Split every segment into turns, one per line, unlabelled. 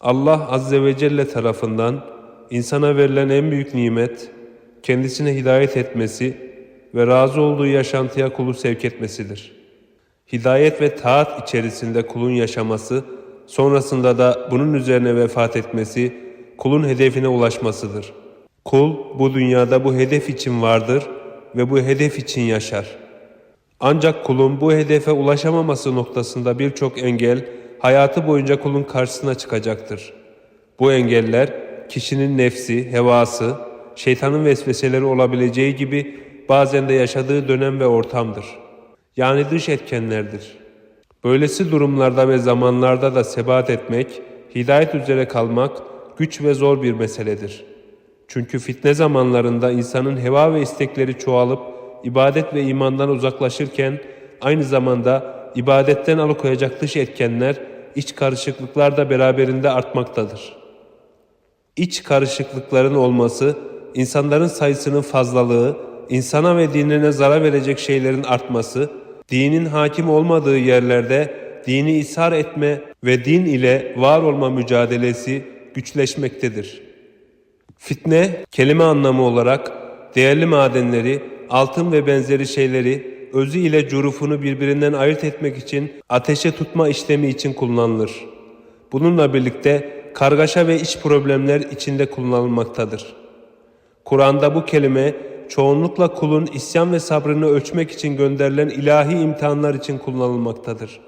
Allah Azze ve Celle tarafından insana verilen en büyük nimet, kendisine hidayet etmesi ve razı olduğu yaşantıya kulu sevk etmesidir. Hidayet ve taat içerisinde kulun yaşaması, sonrasında da bunun üzerine vefat etmesi, kulun hedefine ulaşmasıdır. Kul bu dünyada bu hedef için vardır ve bu hedef için yaşar. Ancak kulun bu hedefe ulaşamaması noktasında birçok engel hayatı boyunca kulun karşısına çıkacaktır. Bu engeller kişinin nefsi, hevası, şeytanın vesveseleri olabileceği gibi bazen de yaşadığı dönem ve ortamdır. Yani dış etkenlerdir. Böylesi durumlarda ve zamanlarda da sebat etmek, hidayet üzere kalmak güç ve zor bir meseledir. Çünkü fitne zamanlarında insanın heva ve istekleri çoğalıp ibadet ve imandan uzaklaşırken aynı zamanda ibadetten alıkoyacak dış etkenler, iç karışıklıklar da beraberinde artmaktadır. İç karışıklıkların olması, insanların sayısının fazlalığı, insana ve dinine zarar verecek şeylerin artması, dinin hakim olmadığı yerlerde dini ishar etme ve din ile var olma mücadelesi güçleşmektedir. Fitne, kelime anlamı olarak değerli madenleri, altın ve benzeri şeyleri özü ile curufunu birbirinden ayırt etmek için ateşe tutma işlemi için kullanılır. Bununla birlikte kargaşa ve iç problemler içinde kullanılmaktadır. Kur'an'da bu kelime çoğunlukla kulun isyan ve sabrını ölçmek için gönderilen ilahi imtihanlar için kullanılmaktadır.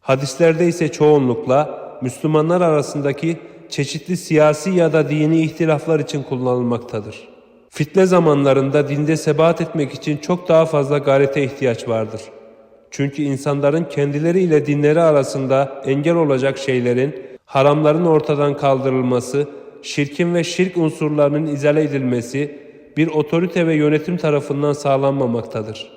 Hadislerde ise çoğunlukla Müslümanlar arasındaki çeşitli siyasi ya da dini ihtilaflar için kullanılmaktadır. Fitne zamanlarında dinde sebat etmek için çok daha fazla gayrete ihtiyaç vardır. Çünkü insanların kendileriyle dinleri arasında engel olacak şeylerin, haramların ortadan kaldırılması, şirkin ve şirk unsurlarının izale edilmesi bir otorite ve yönetim tarafından sağlanmamaktadır.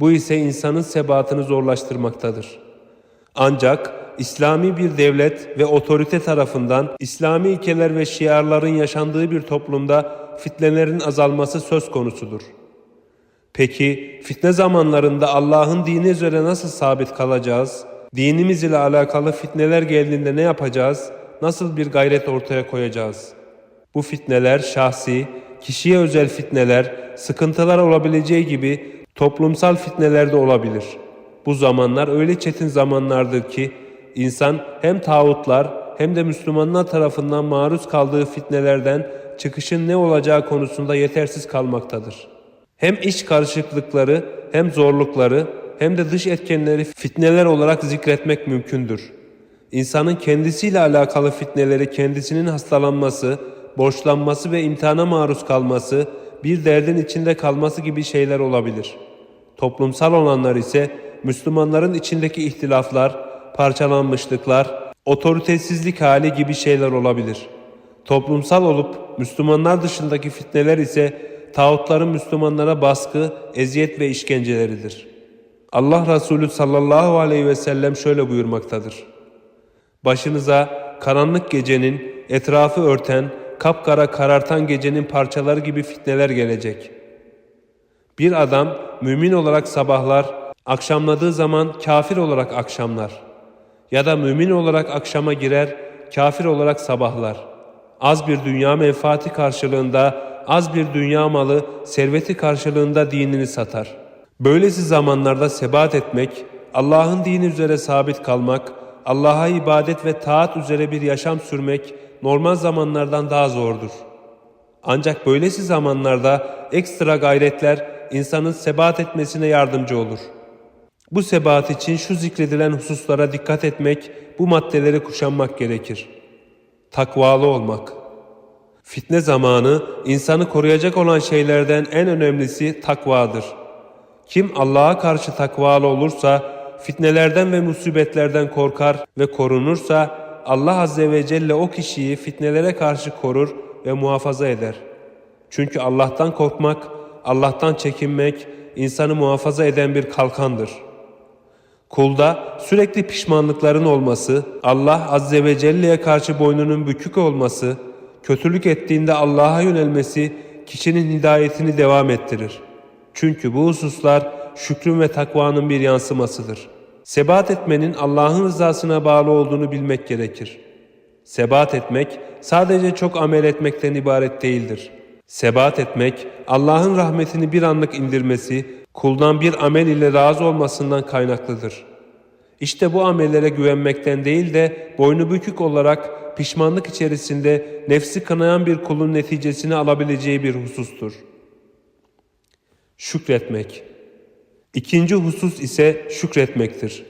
Bu ise insanın sebatını zorlaştırmaktadır. Ancak İslami bir devlet ve otorite tarafından İslami ilkeler ve şiarların yaşandığı bir toplumda fitnelerin azalması söz konusudur. Peki fitne zamanlarında Allah'ın dini üzere nasıl sabit kalacağız? Dinimiz ile alakalı fitneler geldiğinde ne yapacağız? Nasıl bir gayret ortaya koyacağız? Bu fitneler şahsi, kişiye özel fitneler, sıkıntılar olabileceği gibi toplumsal fitneler de olabilir. Bu zamanlar öyle çetin zamanlardır ki insan hem tağutlar hem de Müslümanlar tarafından maruz kaldığı fitnelerden çıkışın ne olacağı konusunda yetersiz kalmaktadır. Hem iç karışıklıkları hem zorlukları hem de dış etkenleri fitneler olarak zikretmek mümkündür. İnsanın kendisiyle alakalı fitneleri kendisinin hastalanması, borçlanması ve imtihana maruz kalması, bir derdin içinde kalması gibi şeyler olabilir. Toplumsal olanlar ise Müslümanların içindeki ihtilaflar, parçalanmışlıklar, otoritesizlik hali gibi şeyler olabilir. Toplumsal olup Müslümanlar dışındaki fitneler ise tağutların Müslümanlara baskı, eziyet ve işkenceleridir. Allah Resulü sallallahu aleyhi ve sellem şöyle buyurmaktadır. Başınıza karanlık gecenin etrafı örten, kapkara karartan gecenin parçaları gibi fitneler gelecek. Bir adam mümin olarak sabahlar, akşamladığı zaman kafir olarak akşamlar. Ya da mümin olarak akşama girer, kafir olarak sabahlar. Az bir dünya menfaati karşılığında, az bir dünya malı, serveti karşılığında dinini satar. Böylesi zamanlarda sebat etmek, Allah'ın dini üzere sabit kalmak, Allah'a ibadet ve taat üzere bir yaşam sürmek normal zamanlardan daha zordur. Ancak böylesi zamanlarda ekstra gayretler insanın sebat etmesine yardımcı olur. Bu sebat için şu zikredilen hususlara dikkat etmek, bu maddeleri kuşanmak gerekir. Takvalı olmak. Fitne zamanı insanı koruyacak olan şeylerden en önemlisi takvadır. Kim Allah'a karşı takvalı olursa, fitnelerden ve musibetlerden korkar ve korunursa, Allah Azze ve Celle o kişiyi fitnelere karşı korur ve muhafaza eder. Çünkü Allah'tan korkmak, Allah'tan çekinmek insanı muhafaza eden bir kalkandır. Kulda sürekli pişmanlıkların olması, Allah Azze ve Celle'ye karşı boynunun bükük olması, kötülük ettiğinde Allah'a yönelmesi kişinin hidayetini devam ettirir. Çünkü bu hususlar şükrün ve takvanın bir yansımasıdır. Sebat etmenin Allah'ın rızasına bağlı olduğunu bilmek gerekir. Sebat etmek sadece çok amel etmekten ibaret değildir. Sebat etmek Allah'ın rahmetini bir anlık indirmesi, kuldan bir amel ile razı olmasından kaynaklıdır. İşte bu amellere güvenmekten değil de boynu bükük olarak pişmanlık içerisinde nefsi kınayan bir kulun neticesini alabileceği bir husustur. Şükretmek. İkinci husus ise şükretmektir.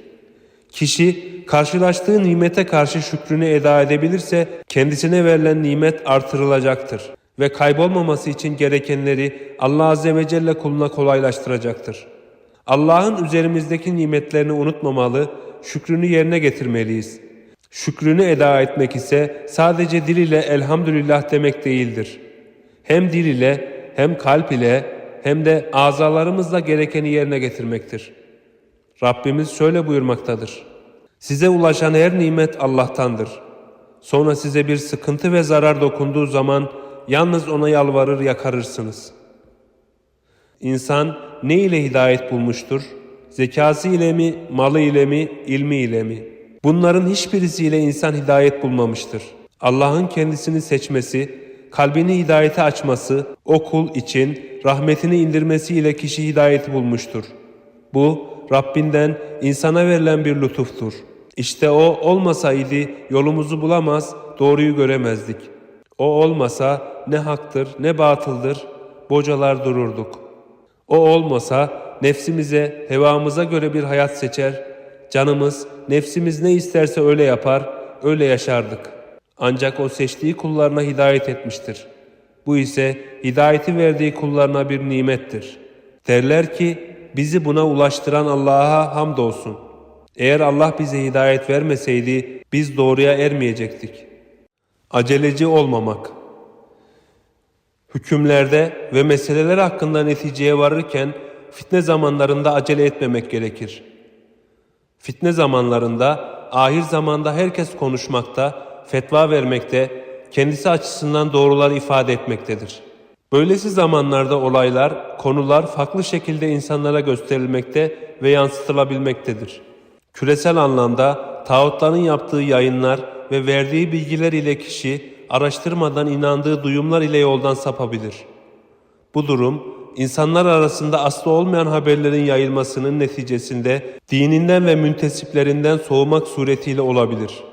Kişi karşılaştığı nimete karşı şükrünü eda edebilirse kendisine verilen nimet artırılacaktır ve kaybolmaması için gerekenleri Allah Azze ve Celle kuluna kolaylaştıracaktır. Allah'ın üzerimizdeki nimetlerini unutmamalı, şükrünü yerine getirmeliyiz. Şükrünü eda etmek ise sadece dil ile elhamdülillah demek değildir. Hem dil ile hem kalp ile hem de azalarımızla gerekeni yerine getirmektir. Rabbimiz şöyle buyurmaktadır. Size ulaşan her nimet Allah'tandır. Sonra size bir sıkıntı ve zarar dokunduğu zaman yalnız ona yalvarır yakarırsınız. İnsan ne ile hidayet bulmuştur? Zekası ile mi, malı ile mi, ilmi ile mi? Bunların hiçbirisiyle insan hidayet bulmamıştır. Allah'ın kendisini seçmesi, kalbini hidayete açması, o kul için rahmetini indirmesiyle kişi hidayeti bulmuştur. Bu Rabbinden insana verilen bir lütuftur. İşte o olmasaydı yolumuzu bulamaz, doğruyu göremezdik. O olmasa ne haktır ne batıldır, bocalar dururduk. O olmasa nefsimize, hevamıza göre bir hayat seçer, canımız, nefsimiz ne isterse öyle yapar, öyle yaşardık. Ancak o seçtiği kullarına hidayet etmiştir. Bu ise hidayeti verdiği kullarına bir nimettir. Derler ki bizi buna ulaştıran Allah'a hamdolsun. Eğer Allah bize hidayet vermeseydi biz doğruya ermeyecektik. Aceleci olmamak Hükümlerde ve meseleler hakkında neticeye varırken fitne zamanlarında acele etmemek gerekir. Fitne zamanlarında, ahir zamanda herkes konuşmakta, fetva vermekte, kendisi açısından doğruları ifade etmektedir. Böylesi zamanlarda olaylar, konular farklı şekilde insanlara gösterilmekte ve yansıtılabilmektedir. Küresel anlamda tağutların yaptığı yayınlar ve verdiği bilgiler ile kişi araştırmadan inandığı duyumlar ile yoldan sapabilir. Bu durum insanlar arasında aslı olmayan haberlerin yayılmasının neticesinde dininden ve müntesiplerinden soğumak suretiyle olabilir.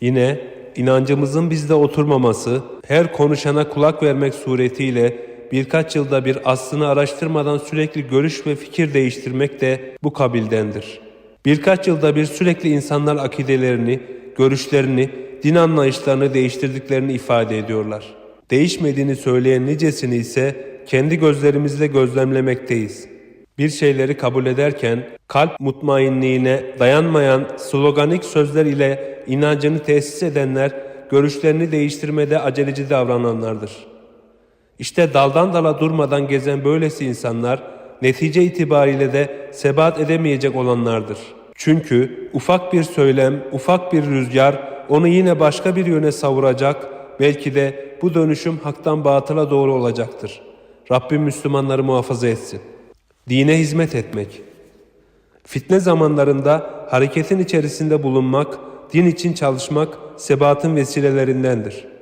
Yine inancımızın bizde oturmaması, her konuşana kulak vermek suretiyle birkaç yılda bir aslını araştırmadan sürekli görüş ve fikir değiştirmek de bu kabildendir. Birkaç yılda bir sürekli insanlar akidelerini, görüşlerini, din anlayışlarını değiştirdiklerini ifade ediyorlar. Değişmediğini söyleyen nicesini ise kendi gözlerimizle gözlemlemekteyiz. Bir şeyleri kabul ederken kalp mutmainliğine dayanmayan sloganik sözler ile inancını tesis edenler görüşlerini değiştirmede aceleci davrananlardır. İşte daldan dala durmadan gezen böylesi insanlar netice itibariyle de sebat edemeyecek olanlardır. Çünkü ufak bir söylem, ufak bir rüzgar onu yine başka bir yöne savuracak, belki de bu dönüşüm haktan batıla doğru olacaktır. Rabbim Müslümanları muhafaza etsin. Dine hizmet etmek. Fitne zamanlarında hareketin içerisinde bulunmak, din için çalışmak sebatın vesilelerindendir.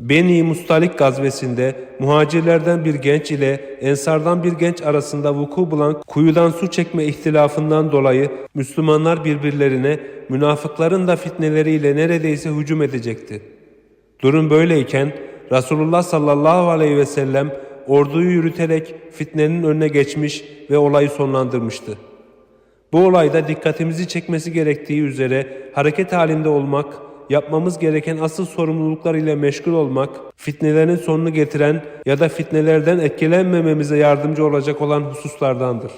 Beni Mustalik gazvesinde muhacirlerden bir genç ile ensardan bir genç arasında vuku bulan kuyudan su çekme ihtilafından dolayı Müslümanlar birbirlerine münafıkların da fitneleriyle neredeyse hücum edecekti. Durum böyleyken Resulullah sallallahu aleyhi ve sellem orduyu yürüterek fitnenin önüne geçmiş ve olayı sonlandırmıştı. Bu olayda dikkatimizi çekmesi gerektiği üzere hareket halinde olmak, yapmamız gereken asıl sorumluluklar ile meşgul olmak, fitnelerin sonunu getiren ya da fitnelerden etkilenmememize yardımcı olacak olan hususlardandır.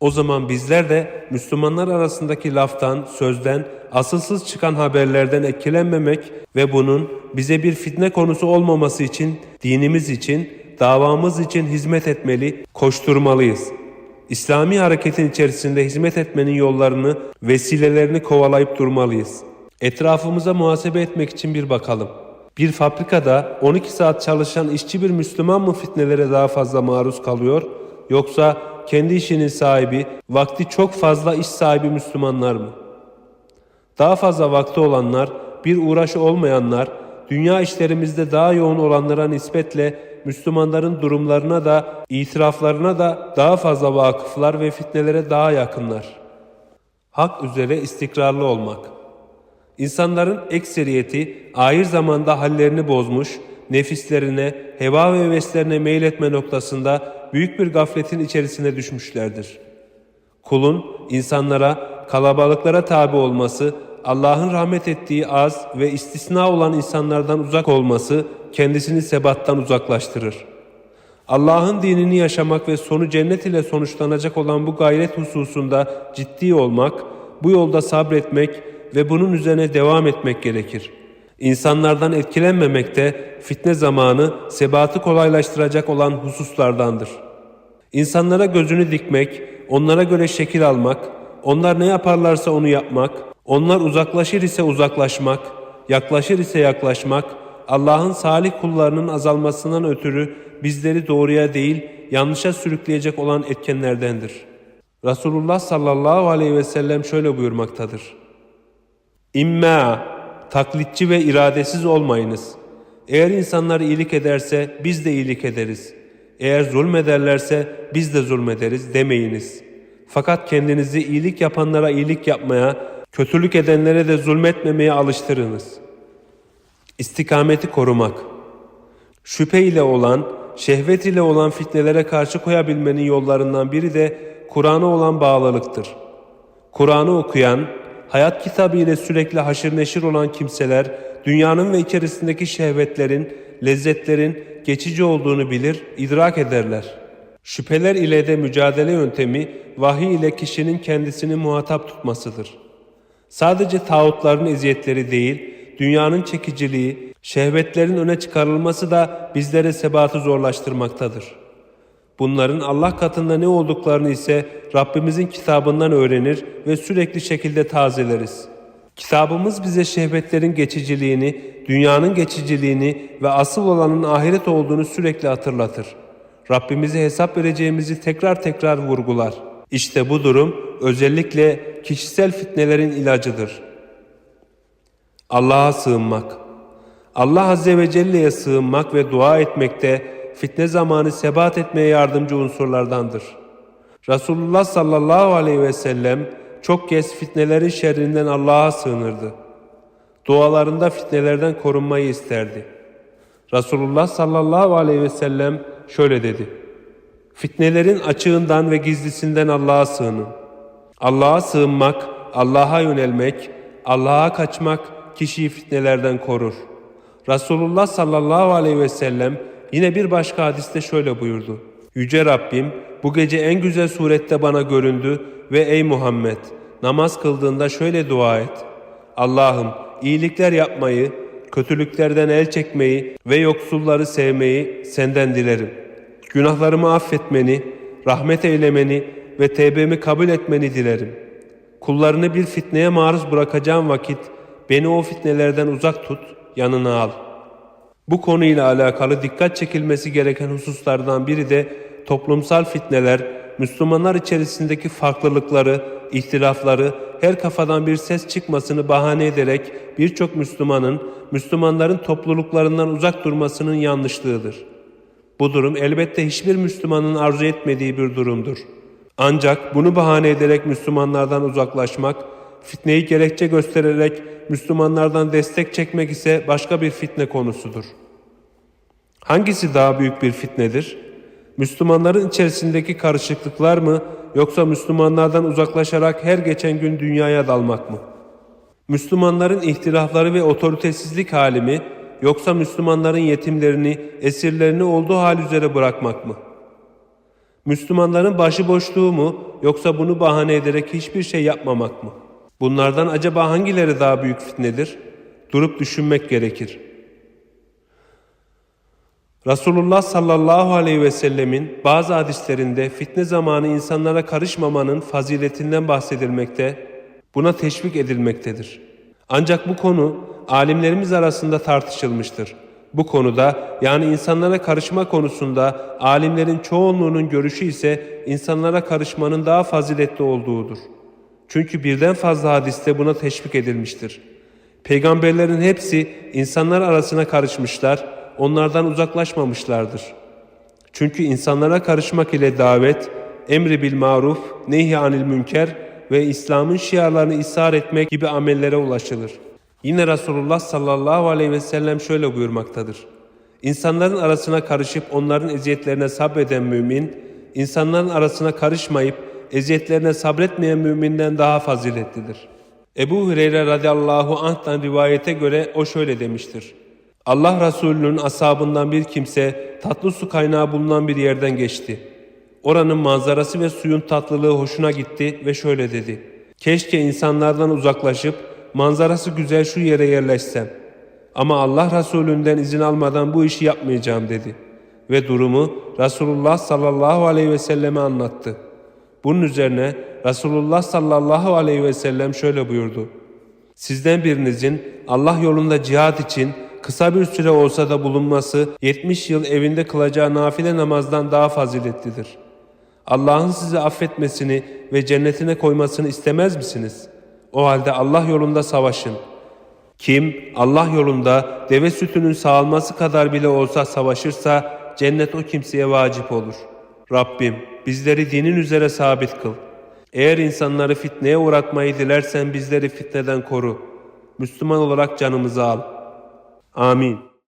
O zaman bizler de Müslümanlar arasındaki laftan, sözden, asılsız çıkan haberlerden etkilenmemek ve bunun bize bir fitne konusu olmaması için, dinimiz için, davamız için hizmet etmeli, koşturmalıyız. İslami hareketin içerisinde hizmet etmenin yollarını, vesilelerini kovalayıp durmalıyız. Etrafımıza muhasebe etmek için bir bakalım. Bir fabrikada 12 saat çalışan işçi bir Müslüman mı fitnelere daha fazla maruz kalıyor yoksa kendi işinin sahibi, vakti çok fazla iş sahibi Müslümanlar mı? Daha fazla vakti olanlar, bir uğraşı olmayanlar, dünya işlerimizde daha yoğun olanlara nispetle Müslümanların durumlarına da, itiraflarına da daha fazla vakıflar ve fitnelere daha yakınlar. Hak üzere istikrarlı olmak. İnsanların ekseriyeti ahir zamanda hallerini bozmuş, nefislerine, heva ve heveslerine meyletme noktasında büyük bir gafletin içerisine düşmüşlerdir. Kulun insanlara, kalabalıklara tabi olması, Allah'ın rahmet ettiği az ve istisna olan insanlardan uzak olması kendisini sebattan uzaklaştırır. Allah'ın dinini yaşamak ve sonu cennet ile sonuçlanacak olan bu gayret hususunda ciddi olmak, bu yolda sabretmek ve bunun üzerine devam etmek gerekir. İnsanlardan etkilenmemek de fitne zamanı sebatı kolaylaştıracak olan hususlardandır. İnsanlara gözünü dikmek, onlara göre şekil almak, onlar ne yaparlarsa onu yapmak, onlar uzaklaşır ise uzaklaşmak, yaklaşır ise yaklaşmak, Allah'ın salih kullarının azalmasından ötürü bizleri doğruya değil, yanlışa sürükleyecek olan etkenlerdendir. Resulullah sallallahu aleyhi ve sellem şöyle buyurmaktadır. İmma, taklitçi ve iradesiz olmayınız. Eğer insanlar iyilik ederse biz de iyilik ederiz. Eğer zulmederlerse biz de zulmederiz demeyiniz. Fakat kendinizi iyilik yapanlara iyilik yapmaya, kötülük edenlere de zulmetmemeye alıştırınız. İstikameti korumak. Şüphe ile olan, şehvet ile olan fitnelere karşı koyabilmenin yollarından biri de Kur'an'a olan bağlılıktır. Kur'an'ı okuyan, hayat kitabı ile sürekli haşır neşir olan kimseler, dünyanın ve içerisindeki şehvetlerin, lezzetlerin geçici olduğunu bilir, idrak ederler. Şüpheler ile de mücadele yöntemi, vahiy ile kişinin kendisini muhatap tutmasıdır. Sadece tağutların eziyetleri değil, dünyanın çekiciliği, şehvetlerin öne çıkarılması da bizlere sebatı zorlaştırmaktadır. Bunların Allah katında ne olduklarını ise Rabbimizin kitabından öğrenir ve sürekli şekilde tazeleriz. Kitabımız bize şehvetlerin geçiciliğini, dünyanın geçiciliğini ve asıl olanın ahiret olduğunu sürekli hatırlatır. Rabbimize hesap vereceğimizi tekrar tekrar vurgular. İşte bu durum özellikle kişisel fitnelerin ilacıdır. Allah'a sığınmak. Allah Azze ve Celle'ye sığınmak ve dua etmekte fitne zamanı sebat etmeye yardımcı unsurlardandır. Resulullah sallallahu aleyhi ve sellem çok kez fitnelerin şerrinden Allah'a sığınırdı. Dualarında fitnelerden korunmayı isterdi. Resulullah sallallahu aleyhi ve sellem şöyle dedi. Fitnelerin açığından ve gizlisinden Allah'a sığının. Allah'a sığınmak, Allah'a yönelmek, Allah'a kaçmak kişiyi fitnelerden korur. Resulullah sallallahu aleyhi ve sellem yine bir başka hadiste şöyle buyurdu. Yüce Rabbim bu gece en güzel surette bana göründü ve ey Muhammed namaz kıldığında şöyle dua et. Allah'ım iyilikler yapmayı, kötülüklerden el çekmeyi ve yoksulları sevmeyi senden dilerim. Günahlarımı affetmeni, rahmet eylemeni ve tevbemi kabul etmeni dilerim. Kullarını bir fitneye maruz bırakacağım vakit beni o fitnelerden uzak tut, yanına al. Bu konuyla alakalı dikkat çekilmesi gereken hususlardan biri de toplumsal fitneler, Müslümanlar içerisindeki farklılıkları, ihtilafları, her kafadan bir ses çıkmasını bahane ederek birçok Müslümanın, Müslümanların topluluklarından uzak durmasının yanlışlığıdır. Bu durum elbette hiçbir Müslümanın arzu etmediği bir durumdur. Ancak bunu bahane ederek Müslümanlardan uzaklaşmak, fitneyi gerekçe göstererek Müslümanlardan destek çekmek ise başka bir fitne konusudur. Hangisi daha büyük bir fitnedir? Müslümanların içerisindeki karışıklıklar mı yoksa Müslümanlardan uzaklaşarak her geçen gün dünyaya dalmak mı? Müslümanların ihtilafları ve otoritesizlik hali mi yoksa Müslümanların yetimlerini, esirlerini olduğu hal üzere bırakmak mı? Müslümanların başıboşluğu mu yoksa bunu bahane ederek hiçbir şey yapmamak mı? Bunlardan acaba hangileri daha büyük fitnedir? Durup düşünmek gerekir. Resulullah sallallahu aleyhi ve sellemin bazı hadislerinde fitne zamanı insanlara karışmamanın faziletinden bahsedilmekte, buna teşvik edilmektedir. Ancak bu konu alimlerimiz arasında tartışılmıştır. Bu konuda yani insanlara karışma konusunda alimlerin çoğunluğunun görüşü ise insanlara karışmanın daha faziletli olduğudur. Çünkü birden fazla hadiste buna teşvik edilmiştir. Peygamberlerin hepsi insanlar arasına karışmışlar, onlardan uzaklaşmamışlardır. Çünkü insanlara karışmak ile davet, emri bil maruf, nehy anil münker ve İslam'ın şiarlarını ishar etmek gibi amellere ulaşılır. Yine Resulullah sallallahu aleyhi ve sellem şöyle buyurmaktadır. İnsanların arasına karışıp onların eziyetlerine sabreden mümin, insanların arasına karışmayıp eziyetlerine sabretmeyen müminden daha faziletlidir. Ebu Hureyre radıyallahu anh'tan rivayete göre o şöyle demiştir. Allah Resulü'nün ashabından bir kimse tatlı su kaynağı bulunan bir yerden geçti. Oranın manzarası ve suyun tatlılığı hoşuna gitti ve şöyle dedi. Keşke insanlardan uzaklaşıp manzarası güzel şu yere yerleşsem. Ama Allah Resulü'nden izin almadan bu işi yapmayacağım dedi. Ve durumu Resulullah sallallahu aleyhi ve selleme anlattı. Bunun üzerine Resulullah sallallahu aleyhi ve sellem şöyle buyurdu. Sizden birinizin Allah yolunda cihad için kısa bir süre olsa da bulunması 70 yıl evinde kılacağı nafile namazdan daha faziletlidir. Allah'ın sizi affetmesini ve cennetine koymasını istemez misiniz? O halde Allah yolunda savaşın. Kim Allah yolunda deve sütünün sağalması kadar bile olsa savaşırsa cennet o kimseye vacip olur. Rabbim bizleri dinin üzere sabit kıl. Eğer insanları fitneye uğratmayı dilersen bizleri fitneden koru. Müslüman olarak canımızı al. Amin.